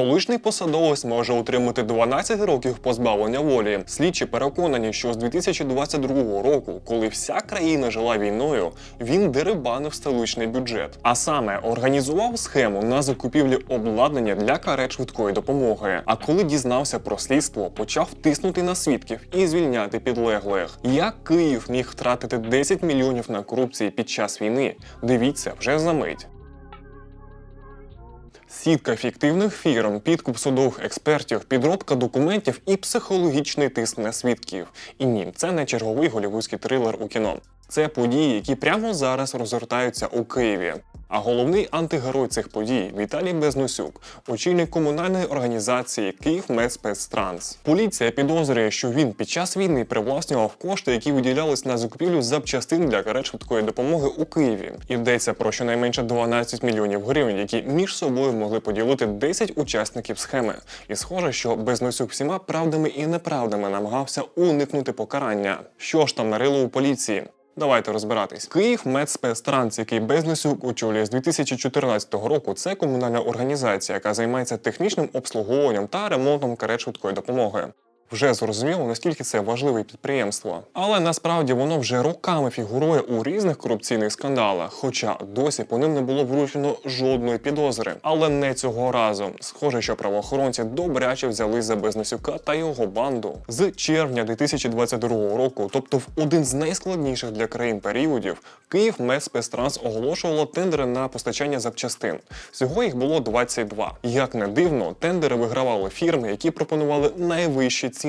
Столичний посадовець може отримати 12 років позбавлення волі. Слідчі переконані, що з 2022 року, коли вся країна жила війною, він дерибанив столичний бюджет. А саме організував схему на закупівлі обладнання для карет швидкої допомоги. А коли дізнався про слідство, почав тиснути на свідків і звільняти підлеглих. Як Київ міг втратити 10 мільйонів на корупції під час війни? Дивіться вже за мить. Сітка фіктивних фірм, підкуп судових експертів, підробка документів і психологічний тиск на свідків. І ні, це не черговий голівудський трилер у кіно. Це події, які прямо зараз розгортаються у Києві. А головний антигерой цих подій Віталій Безносюк, очільник комунальної організації «Київмедспецтранс». Поліція підозрює, що він під час війни привласнював кошти, які виділялись на закупівлю запчастин для карет швидкої допомоги у Києві. Йдеться про щонайменше 12 мільйонів гривень, які між собою могли поділити 10 учасників схеми. І схоже, що Безносюк всіма правдами і неправдами намагався уникнути покарання. Що ж там нарило у поліції? Давайте розбиратись. Київ Медспецтранс, який Безносюк очолює з 2014 року, це комунальна організація, яка займається технічним обслуговуванням та ремонтом карет швидкої допомоги. Вже зрозуміло, наскільки це важливе підприємство. Але насправді воно вже роками фігурує у різних корупційних скандалах, хоча досі по ним не було вручено жодної підозри. Але не цього разу. Схоже, що правоохоронці добряче взялись за Безносюка та його банду. З червня 2022 року, тобто в один з найскладніших для країн періодів, Київ Медспецтранс оголошувало тендери на постачання запчастин. Всього їх було 22. Як не дивно, тендери вигравали фірми, які пропонували найвищі ціни.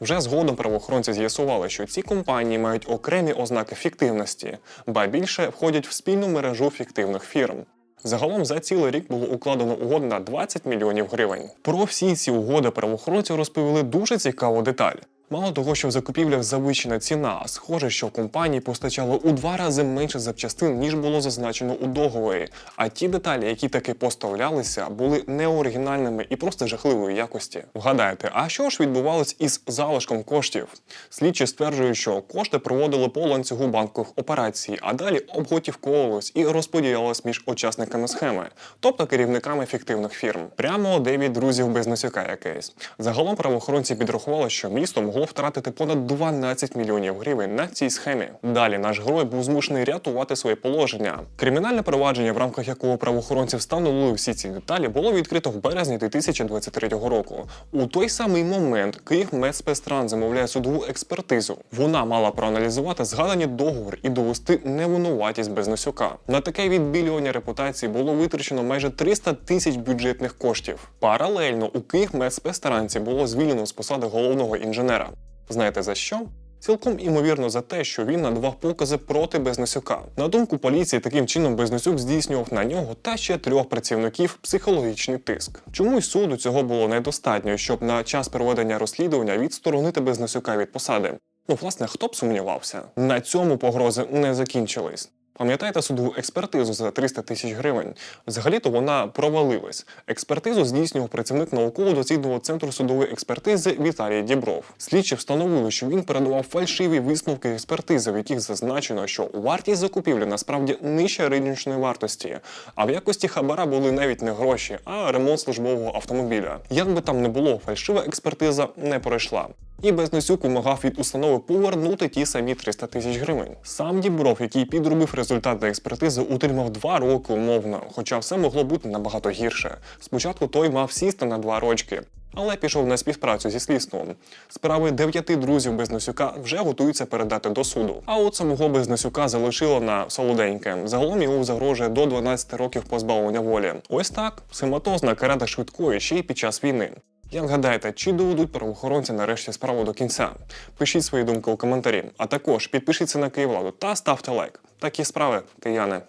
Вже згодом правоохоронці з'ясували, що ці компанії мають окремі ознаки фіктивності, ба більше входять в спільну мережу фіктивних фірм. Загалом за цілий рік було укладено угод на 20 мільйонів гривень. Про всі ці угоди правоохоронці розповіли дуже цікаву деталь. Мало того, що в закупівлях завищена ціна, схоже, що компанії постачали у два рази менше запчастин, ніж було зазначено у договорі. А ті деталі, які таки поставлялися, були неоригінальними і просто жахливої якості. Вгадайте, а що ж відбувалось із залишком коштів? Слідчі стверджують, що кошти проводили по ланцюгу банкових операцій, а далі обготівковувались і розподілялось між учасниками схеми, тобто керівниками фіктивних фірм. Прямо де від друзів Безносюка якийсь. Загалом правоохоронці підрахували, що місто могло втратити понад 12 мільйонів гривень на цій схемі. Далі наш герой був змушений рятувати своє положення. Кримінальне провадження, в рамках якого правоохоронці встановили всі ці деталі, було відкрито в березні 2023 року. У той самий момент Київ Медспецтранс замовляє судову експертизу. Вона мала проаналізувати згадані договори і довести невинуватість Безносюка. На таке відбілювання репутації було витрачено майже 300 тисяч бюджетних коштів. Паралельно у Київ Медспецтранці було звільнено з посади головного інженера. Знаєте за що? Цілком імовірно за те, що він надавав покази проти Безносюка. На думку поліції, таким чином Безносюк здійснював на нього та ще трьох працівників психологічний тиск. Чомусь суду цього було недостатньо, щоб на час проведення розслідування відсторонити Безносюка від посади. Ну, власне, хто б сумнівався? На цьому погрози не закінчились. Пам'ятаєте судову експертизу за 300 тисяч гривень? Взагалі-то вона провалилась. Експертизу здійснював працівник науково-доцільного центру судової експертизи Віталій Дібров. Слідчі встановили, що він передавав фальшиві висновки експертизи, в яких зазначено, що вартість закупівлі насправді нижча риночної вартості. А в якості хабара були навіть не гроші, а ремонт службового автомобіля. Як би там не було, фальшива експертиза не пройшла. І Безносюк вимагав від установи повернути ті самі 300 тисяч гривень. Сам Дібров, який підробив результати експертизи, утримав два роки умовно, хоча все могло бути набагато гірше. Спочатку той мав сісти на два рочки. Але пішов на співпрацю зі слідством. Справи дев'яти друзів Безносюка вже готуються передати до суду. А от самого Безносюка залишило на солоденьке. Загалом йому загрожує до 12 років позбавлення волі. Ось так схематозна карета швидкої ще й під час війни. Як гадаєте, чи доведуть правоохоронці нарешті справу до кінця? Пишіть свої думки у коментарі, а також підпишіться на Київладу та ставте лайк. Такі справи, кияни.